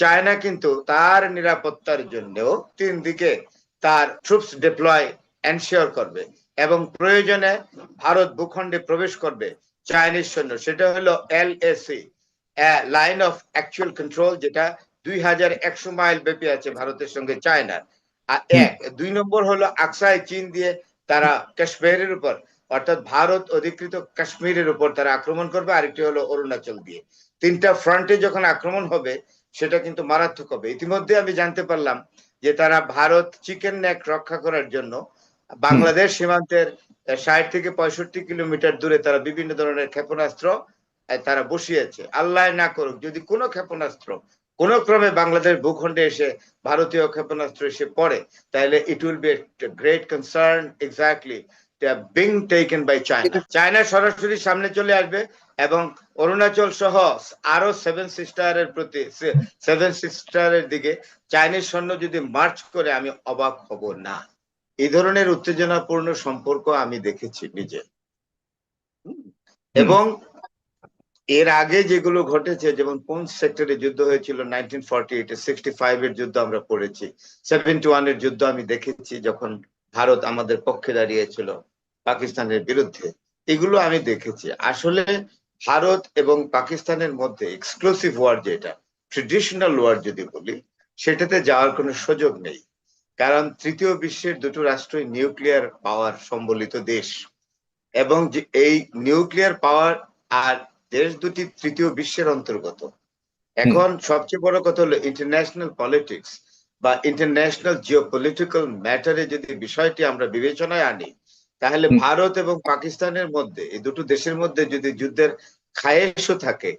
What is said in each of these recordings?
China কিন্তু তার নিরাপত্তার জন্যও তিন দিকে তার ট্রুপস ডিপ্লয় এনশিওর করবে এবং প্রয়োজনে ভারত ভূখণ্ডে প্রবেশ করবে চাইনিজ সৈন্য। সেটা হলো L AC line of actual control যেটা দুই হাজার একশো মাইল ব্যাপী আছে ভারতের সঙ্গে চায়নার। আর এক দুই নম্বর হলো আকসাই চীন দিয়ে তারা কাশ্মীরের উপর অর্থাৎ ভারত অধিকৃত কাশ্মীরের উপর তারা আক্রমণ করবে। আরেকটি হলো অরুণাচল দিয়ে। তিনটা ফ্রন্টে যখন আক্রমণ হবে সেটা কিন্তু মারাত্মক হবে। ইতিমধ্যে আমি জানতে পারলাম যে তারা ভারত চিকেন নেক রক্ষা করার জন্য বাংলাদেশ সীমান্তের ষাট থেকে পঁয়ষট্টি কিলোমিটার দূরে তারা বিভিন্ন ধরনের ক্ষেপণাস্ত্র তারা বসিয়েছে। আল্লাহ না করুক যদি কোনো ক্ষেপণাস্ত্র কোন ক্রমে বাংলাদেশ ভূখণ্ডে এসে ভারতীয় ক্ষেপণাস্ত্র এসে পড়ে তাহলে it will be great concern exactly being taken by China China সরাসরি সামনে চলে আসবে এবং অরুণাচল সহ আরও সেভেন সিস্টারের প্রতি সেভেন সিস্টারের দিকে চাইনিজ সৈন্য যদি মার্চ করে আমি অবাক হব না। এই ধরনের উত্তেজনাপূর্ণ সম্পর্ক আমি দেখেছি নিজে। এবং এর আগে যেগুলো ঘটেছে যেমন কোন সেক্টরে যুদ্ধ হয়েছিল নাইনটিন ফর্টি এইটে সিক্সটি ফাইভ এর যুদ্ধ আমরা পড়েছি সেভেন্টি ওয়ানের যুদ্ধ আমি দেখেছি যখন ভারত আমাদের পক্ষে দাঁড়িয়েছিল পাকিস্তানের বিরুদ্ধে। এগুলো আমি দেখেছি। আসলে ভারত এবং পাকিস্তানের মধ্যে এক্সক্লুসিভ ওয়ার যেটা ট্রেডিশনাল ওয়ার যদি বলি সেটাতে যাওয়ার কোনো সুযোগ নেই। কারণ তৃতীয় বিশ্বের দুটো রাষ্ট্রই নিউক্লিয়ার পাওয়ার সম্বলিত দেশ। এবং এই নিউক্লিয়ার পাওয়ার আর দেশ দুটি তৃতীয় বিশ্বের অন্তর্গত। এখন সবচেয়ে বড় কথা হলো ইন্টারন্যাশনাল পলিটিক্স বা ইন্টারন্যাশনাল জিওপলিটিক্যাল ম্যাটারে যদি বিষয়টি আমরা বিবেচনায় আনি তাহলে ভারত এবং পাকিস্তানের মধ্যে এই দুটো দেশের মধ্যে যদি যুদ্ধের খায়েশও থাকে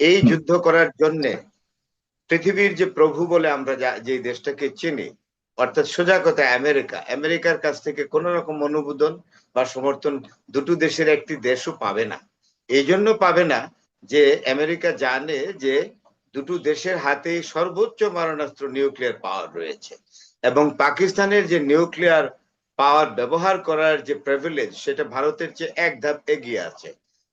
এই যুদ্ধ করার জন্য পৃথিবীর যে প্রভু বলে আমরা যা- যে দেশটাকে চিনি অর্থাৎ সোজা কথা আমেরিকা আমেরিকার কাছ থেকে কোন রকম অনুমোদন বা সমর্থন দুটো দেশের একটি দেশও পাবে না। এই জন্য পাবে না যে আমেরিকা জানে যে দুটো দেশের হাতে সর্বোচ্চ মারণাস্ত্র নিউক্লিয়ার পাওয়ার রয়েছে। এবং পাকিস্তানের যে নিউক্লিয়ার পাওয়ার ব্যবহার করার যে প্রিভিলেজ সেটা ভারতের চেয়ে এক ধাপ এগিয়ে আছে।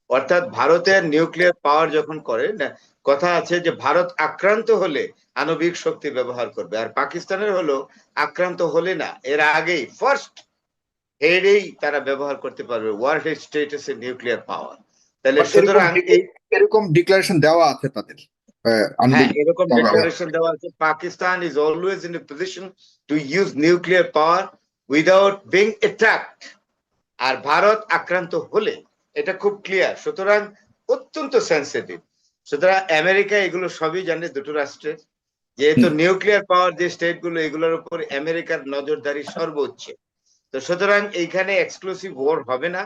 অর্থাৎ ভারতের নিউক্লিয়ার পাওয়ার যখন করে না কথা আছে যে ভারত আক্রান্ত হলে আণবিক শক্তি ব্যবহার করবে আর পাকিস্তানের হলো আক্রান্ত হলে না এর আগেই ফার্স্ট হেডেই তারা ব্যবহার করতে পারবে ওয়ার হেড স্টেটাসের নিউক্লিয়ার পাওয়ার। তাহলে সুতরাং এরকম ডিক্লারেশন দেওয়া আছে তাদের। এরকম ডিক্লারেশন দেওয়া আছে Pakistan is always in a position to use nuclear power without being attacked আর ভারত আক্রান্ত হলে এটা খুব ক্লিয়ার সুতরাং অত্যন্ত সেন্সিটিভ সুতরাং আমেরিকা এগুলো সবই জানে দুটো রাষ্ট্রের। যেহেতু নিউক্লিয়ার পাওয়ার যে স্টেটগুলো এগুলোর উপর আমেরিকার নজরদারি সর্বোচ্চ। তো সুতরাং এইখানে এক্সক্লুসিভ ওয়ার হবে না।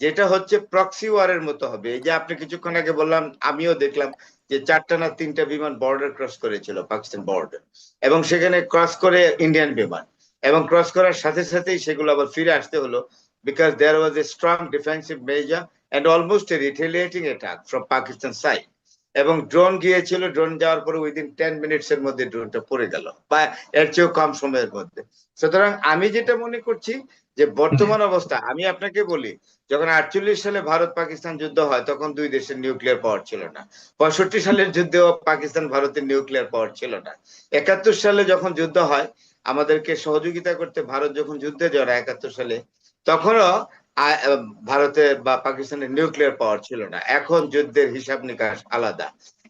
যেটা হচ্ছে প্রক্সি ওয়ারের মতো হবে। এই যে আপনি কিছুক্ষণ আগে বললাম, আমিও দেখলাম যে চারটা না তিনটা বিমান বর্ডার ক্রস করেছিল পাকিস্তান বর্ডার এবং সেখানে ক্রস করে ইন্ডিয়ান বিমান। এবং ক্রস করার সাথে সাথেই সেগুলো আবার ফিরে আসতে হলো because there was a strong defensive measure and almost a retaliating attack from Pakistan side এবং ড্রোন গিয়েছিল ড্রোন যাওয়ার পরে উইদিন টেন মিনিটস এর মধ্যে ড্রোনটা পড়ে গেল, বা এর চেয়েও কম সময়ের মধ্যে। সুতরাং আমি যেটা মনে করছি যে বর্তমান অবস্থা, আমি আপনাকে বলি, যখন আটচল্লিশ সালে ভারত পাকিস্তান যুদ্ধ হয়, তখন দুই দেশের নিউক্লিয়ার পাওয়ার ছিল না। পঁয়ষট্টি সালের যুদ্ধেও পাকিস্তান ভারতের নিউক্লিয়ার পাওয়ার ছিল না। একাত্তর সালে যখন যুদ্ধ হয়, আমাদেরকে সহযোগিতা করতে ভারত যখন যুদ্ধে জড়ায় একাত্তর সালে, তখনও ভারতের বা পাকিস্তানের নিউক্লিয়ার পাওয়ার ছিল না। এখন যুদ্ধের হিসাব নিকাশ আলাদা।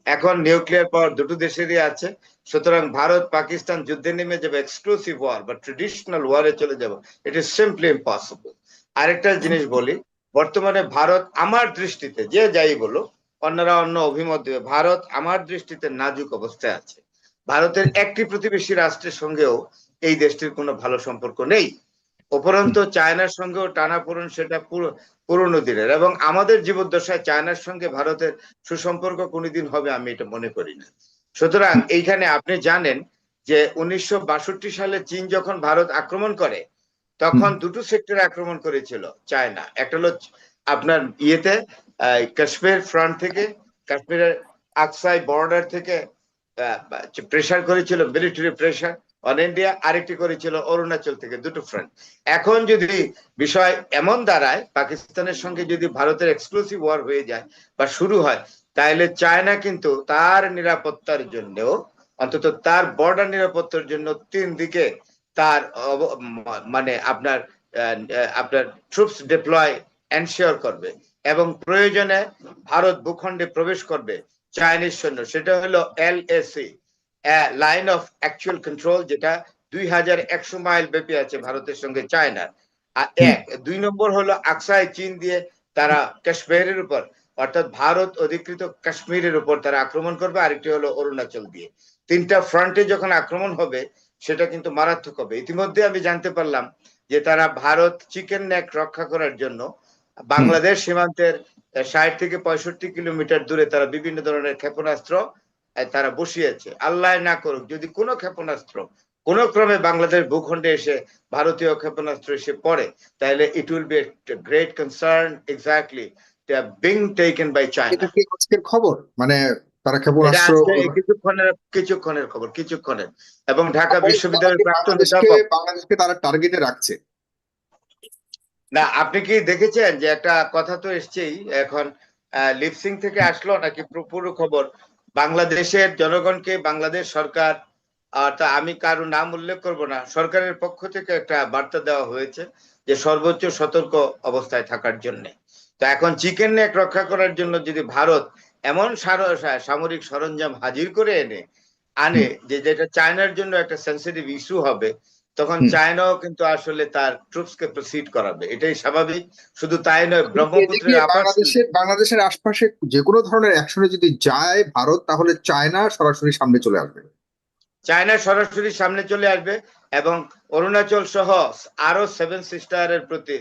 এখন নিউক্লিয়ার পাওয়ার দুটো দেশেরই আছে। সুতরাং ভারত, পাকিস্তান যুদ্ধে নেমে যাবে এক্সক্লুসিভ ওয়ার বা ট্রেডিশনাল ওয়ারে চলে যাবে। ইট ইজ সিম্পলি ইম্পসিবল আরেকটা জিনিস বলি, বর্তমানে ভারত আমার দৃষ্টিতে, যে যাই বলো অন্যরা অন্য অভিমত দেবে, ভারত আমার দৃষ্টিতে নাজুক অবস্থায় আছে। ভারতের একটি প্রতিবেশী রাষ্ট্রের সঙ্গেও এই দেশটির কোনো ভালো সম্পর্ক নেই। উপরন্ত চায়নার সঙ্গেও টানাপোড়েন সেটা পুরো পুরনো দিনের এবং আমাদের জীবদ্দশায় চায়নার সঙ্গে ভারতের সুসম্পর্ক কোনোদিন হবে আমি এটা মনে করি না। সুতরাং এইখানে আপনি জানেন যে উনিশশো বাষট্টি সালে চীন যখন ভারত আক্রমণ করে তখন দুটো সেক্টরে আক্রমণ করেছিল চায়না। একটা হলো আপনার ইয়েতে কাশ্মীর ফ্রন্ট থেকে কাশ্মীরের আকসাই বর্ডার থেকে প্রেশার করেছিল মিলিটারি প্রেশার অন ইন্ডিয়া আরেকটি করেছিল অরুণাচল থেকে, দুটো ফ্রন্ট এখন যদি বিষয় এমন দাঁড়ায়, পাকিস্তানের সঙ্গে যদি ভারতের এক্সক্লুসিভ ওয়ার হয়ে যায় বা শুরু হয় তাহলে চায়না কিন্তু তার নিরাপত্তার জন্যও, অন্তত তার বর্ডার নিরাপত্তার জন্য তিন দিকে তার মানে আপনার আপনার ট্রুপস ডিপ্লয় এনশিওর করবে। এবং প্রয়োজনে ভারত ভূখণ্ডে প্রবেশ করবে চাইনিজ সৈন্য, সেটা হলো L AC line of actual control যেটা দুই হাজার একশো মাইল ব্যাপী আছে ভারতের সঙ্গে চায়নার আর এক দুই নম্বর হলো আকসাই চীন দিয়ে তারা কাশ্মীরের উপর অর্থাৎ ভারত অধিকৃত কাশ্মীরের উপর তারা আক্রমণ করবে। আরেকটি হলো অরুণাচল দিয়ে। তিনটা ফ্রন্টে যখন আক্রমণ হবে সেটা কিন্তু মারাত্মক হবে। ইতিমধ্যে আমি জানতে পারলাম যে তারা ভারত চিকেন নেক রক্ষা করার জন্য বাংলাদেশ সীমান্তের ষাট থেকে পঁয়ষট্টি কিলোমিটার দূরে তারা বিভিন্ন ধরনের ক্ষেপণাস্ত্র তারা বসিয়েছে। আল্লাহ না করুক যদি কোনো ক্ষেপণাস্ত্র কোন ক্রমে বাংলাদেশ ভূখণ্ডে এসে ভারতীয় ক্ষেপণাস্ত্র এসে পড়ে তাহলে it will be great concern exactly being taken by China খবর? মানে তারা ক্ষেপণাস্ত্র কিছুক্ষণের কিছুক্ষণের খবর কিছুক্ষণের। এবং ঢাকা বিশ্ববিদ্যালয়ের প্রাক্তন বাংলাদেশকে তারা টার্গেটে রাখছে। না আপনি কি দেখেছেন যে একটা কথা তো এসছেই এখন লিপসিং থেকে আসলো নাকি পুরো খবর? বাংলাদেশের জনগণকে বাংলাদেশ সরকার তা আমি কারও নাম উল্লেখ করব না, সরকারের পক্ষ থেকে একটা বার্তা দেওয়া হয়েছে যে সর্বোচ্চ সতর্ক অবস্থায় থাকার জন্য। তো এখন চিকেন নেক রক্ষা করার জন্য যদি ভারত এমন সামরিক সরঞ্জাম হাজির করে এনে, আনে যে যেটা চায়নার জন্য একটা সেন্সিটিভ ইস্যু হবে তখন চায়নাও কিন্তু আসলে তার ট্রুপস কে প্রসিড করাবে। এটাই স্বাভাবিক। শুধু তাই নয় ব্রহ্মপুত্রের বাংলাদেশের বাংলাদেশের আশপাশে যে কোনো ধরনের অ্যাকশনে যদি যায় ভারত তাহলে চায়না সরাসরি সামনে চলে আসবে। চায়না সরাসরি সামনে চলে আসবে এবং অরুণাচল সহ আরও সেভেন সিস্টারের প্রতি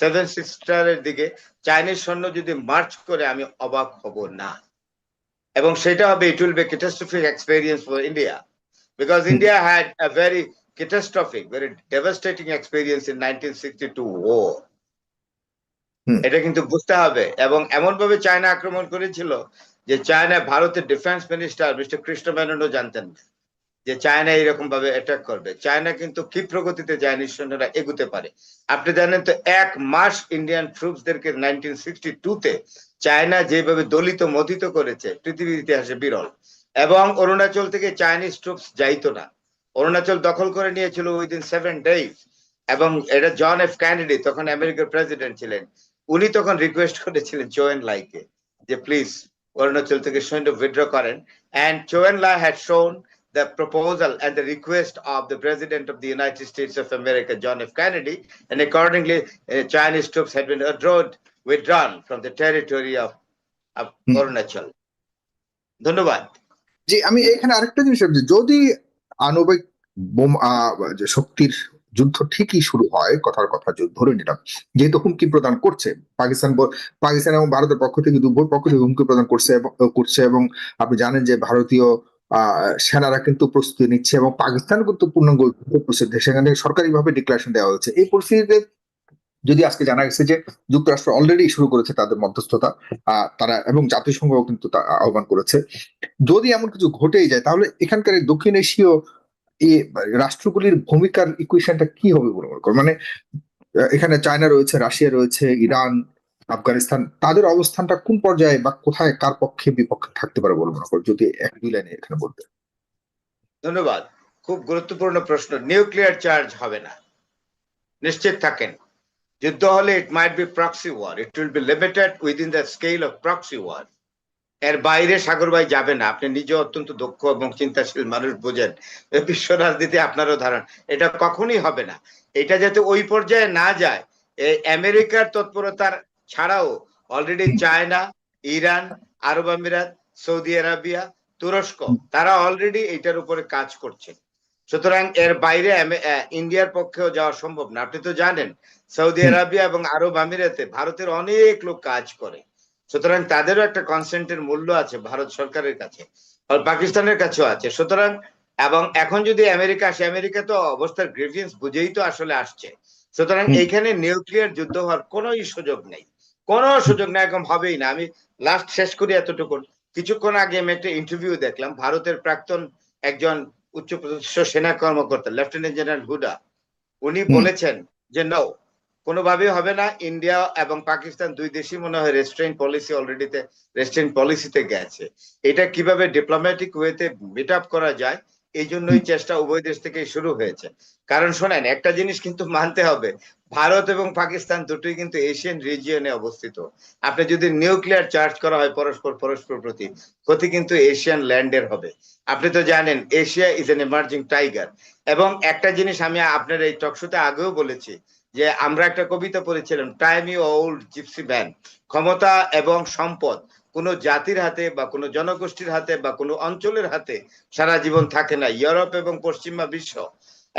সেভেন সিস্টারের দিকে চাইনিজ সৈন্য যদি মার্চ করে আমি অবাক হব না। এবং সেটা হবে it will be catastrophic experience for India because India had a very catastrophic, very devastating experience in 1962 war. হুম। এটা কিন্তু বুঝতে হবে। এবং এমন ভাবে চায়না আক্রমণ করেছিল যে চায়না ভারতের ডিফেন্স মিনিস্টার মিস্টার কৃষ্ণ মেননও জানতেন না যে চায়না এরকম ভাবে অ্যাটাক করবে। চায়না কিন্তু কি প্রগতিতে চাইনিজ সৈন্যরা এগুতে পারে। আপনি জানেন তো এক মাস ইন্ডিয়ান ট্রুপসদেরকে নাইনটিন সিক্সটি টুতে চায়না যেভাবে দলিত মথিত করেছে পৃথিবীর ইতিহাসে বিরল। এবং অরুণাচল থেকে চাইনিজ ট্রুপস যাইতো না। অরুণাচল দখল করে নিয়েছিল উইদিন সেভেন ডেজ এবং এটা জন এফ ক্যানেডি তখন আমেরিকার প্রেসিডেন্ট ছিলেন উনি তখন রিকোয়েস্ট করেছিলেন চোয়েন লাইকে যে প্লিজ অরুণাচল থেকে সৈন্য উইথড্র করেন and Chou En lai had shown the proposal and the request of the president of the United States of America, John F. Kennedy, and accordingly, uh, Chinese troops had been withdrawn, withdrawn from the territory of, of Hmm. Arunachal. ধন্যবাদ যে আমি এখানে আরেকটা জিনিস যদি আণবিক যে শক্তির যুদ্ধ ঠিকই শুরু হয়, কথার কথা ধরে নিলাম। যেহেতু হুমকি প্রদান করছে, পাকিস্তান পাকিস্তান এবং ভারতের পক্ষ থেকে উভয় পক্ষ থেকে হুমকি প্রদান করছে করছে এবং আপনি জানেন যে ভারতীয় সেনারা কিন্তু প্রস্তুতি নিচ্ছে এবং পাকিস্তান কিন্তু পূর্ণাঙ্গ প্রস্তুতি সেখানে সরকারিভাবে ডিক্লারেশন দেওয়া হয়েছে। এই পরিস্থিতিতে যদি আজকে জানা গেছে যে যুক্তরাষ্ট্র অলরেডি শুরু করেছে তাদের মধ্যস্থতা তারা এবং জাতিসংঘ কিন্তু আহ্বান করেছে। যদি এমন কিছু ঘটেই যায়, তাহলে এখানকার দক্ষিণ এশীয় রাষ্ট্রগুলির ভূমিকার ইকুয়েশনটা কি হবে বলে মনে করেন? মানে এখানে চায়না রয়েছে, রাশিয়া রয়েছে, ইরান, আফগানিস্তান, তাদের অবস্থানটা কোন পর্যায়ে বা কোথায় কার পক্ষে বিপক্ষে থাকতে পারে বলে মনে করেন? যদি এক দুই লাইনে এখানে বলতে ধন্যবাদ। খুব গুরুত্বপূর্ণ প্রশ্ন। নিউক্লিয়ার চার্জ হবে না। নিশ্চিত থাকেন। হলে it might be proxy war it will be limited within the scale of proxy war এর বাইরে সাগর ভাই যাবে না। আপনি নিজে অত্যন্ত দক্ষ এবং চিন্তাশীল মানুষ বোঝেন। বিশ্ব রাজনীতি আপনারও ধারণ। এটা কখনই হবে না। এটা যাতে ওই পর্যায়ে না যায় এই আমেরিকার তৎপরতার ছাড়াও অলরেডি চায়না, ইরান, আরব আমিরাত, সৌদি আরাবিয়া, তুরস্ক, তারা অলরেডি এটার উপরে কাজ করছে। সুতরাং এর বাইরে ইন্ডিয়ার পক্ষেও যাওয়া সম্ভব না। আপনি তো জানেন সৌদি আরবিয়া এবং আরব আমিরাতে ভারতের অনেক লোক কাজ করে। সুতরাং তাদেরও একটা কনসেন্টের মূল্য আছে ভারত সরকারের কাছে পাকিস্তানের কাছেও আছে। সুতরাং এবং এখন যদি আমেরিকা আসে আমেরিকা তো অবস্থার গ্রেভিয়েন্স বুঝেই তো আসলে আসছে। সুতরাং। এইখানে নিউক্লিয়ার যুদ্ধ হওয়ার কোনোই সুযোগ নেই। কোনো সুযোগ নেই একদম হবেই না। আমি লাস্ট শেষ করি এতটুকু কিছুক্ষণ আগে আমি একটা ইন্টারভিউ দেখলাম ভারতের প্রাক্তন একজন উচ্চপদস্থ সেনা কর্মকর্তা লেফটেন্যান্ট জেনারেল হুডা উনি বলেছেন যে নাও কোনোভাবেই হবে না। ইন্ডিয়া এবং পাকিস্তান দুই দেশই মনে হয় রেস্টুরেন্ট পলিসি অলরেডিতে রেস্টুরেন্ট পলিসিতে গেছে। এটা কীভাবে ডিপ্লোম্যাটিক ওয়েতে মিট আপ করা যায় এই জন্যই চেষ্টা উভয় দেশ থেকেই শুরু হয়েছে। কারণ শোনেন একটা জিনিস কিন্তু মানতে হবে। ভারত এবং পাকিস্তান দুটোই কিন্তু এশিয়ান রিজিয়নে অবস্থিত। আপনি যদি নিউক্লিয়ার চার্জ করা হয় পরস্পর পরস্পর প্রতি, ক্ষতি কিন্তু এশিয়ান ল্যান্ডের হবে। আপনি তো জানেন Asia is an emerging tiger এবং একটা জিনিস আমি আপনার এই টকশোতে আগেও বলেছি, যে আমরা একটা কবিতা পড়েছিলাম time you old gypsy man ক্ষমতা এবং সম্পদ কোনো জাতির হাতে বা কোনো জনগোষ্ঠীর হাতে বা কোনো অঞ্চলের হাতে সারা জীবন থাকে না। ইউরোপ এবং পশ্চিমা বিশ্ব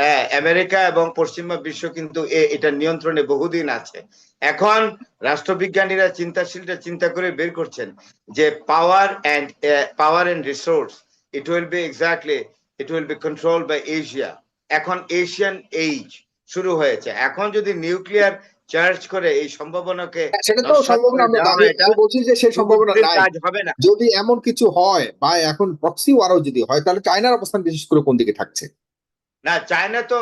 আহ, আমেরিকা এবং পশ্চিমা বিশ্ব কিন্তু এটা নিয়ন্ত্রণে বহুদিন আছে। এখন রাষ্ট্রবিজ্ঞানীরা চিন্তাশীলরা চিন্তা করে বের করছেন যে power and power and resource it will be exactly it will be control by Asia এখন এশিয়ান এইজ শুরু হয়েছে। এখন যদি নিউক্লিয়ার চার্জ করে এই সম্ভাবনাকে সেটা তো সম্ভাবনা আমরা বলছি যে সেই সম্ভাবনা নাই। কাজ হবে না। যদি এমন কিছু হয় বা এখন প্রক্সি ওয়ারও যদি হয় তাহলে চায়নার অবস্থান বিশেষ করে কোন দিকে থাকছে? না চায়না তো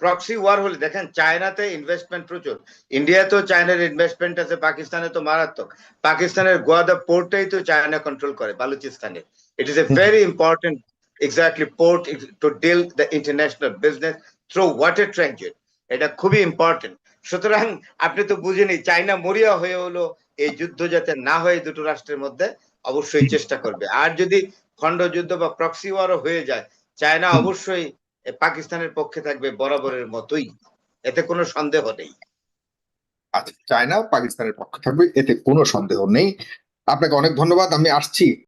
প্রক্সি ওয়ার হলে দেখেন চায়নাতে ইনভেস্টমেন্ট প্রচুর ইন্ডিয়া তো চায়নার ইনভেস্টমেন্ট আছে পাকিস্তানে তো মারাত্মক পাকিস্তানের গোয়াদা পোর্টটাই তো চায়না কন্ট্রোল করে বালুচিস্তানে it is a very important exactly port to deal the international business through water transit এটা খুবই ইম্পর্টেন্ট সুতরাং আপনি তো বুঝেনি চায়না মরিয়া হয়ে হলো এই যুদ্ধ যাতে না হয় দুটো রাষ্ট্রের মধ্যে অবশ্যই চেষ্টা করবে। আর যদি খণ্ড যুদ্ধ বা প্রক্সি ওয়ারও হয়ে যায় চায়না অবশ্যই পাকিস্তানের পক্ষে থাকবে বরাবরের মতোই। এতে কোনো সন্দেহ নেই। আচ্ছা চায়না পাকিস্তানের পক্ষে থাকবে, এতে কোনো সন্দেহ নেই। আপনাকে অনেক ধন্যবাদ, আমি আসছি।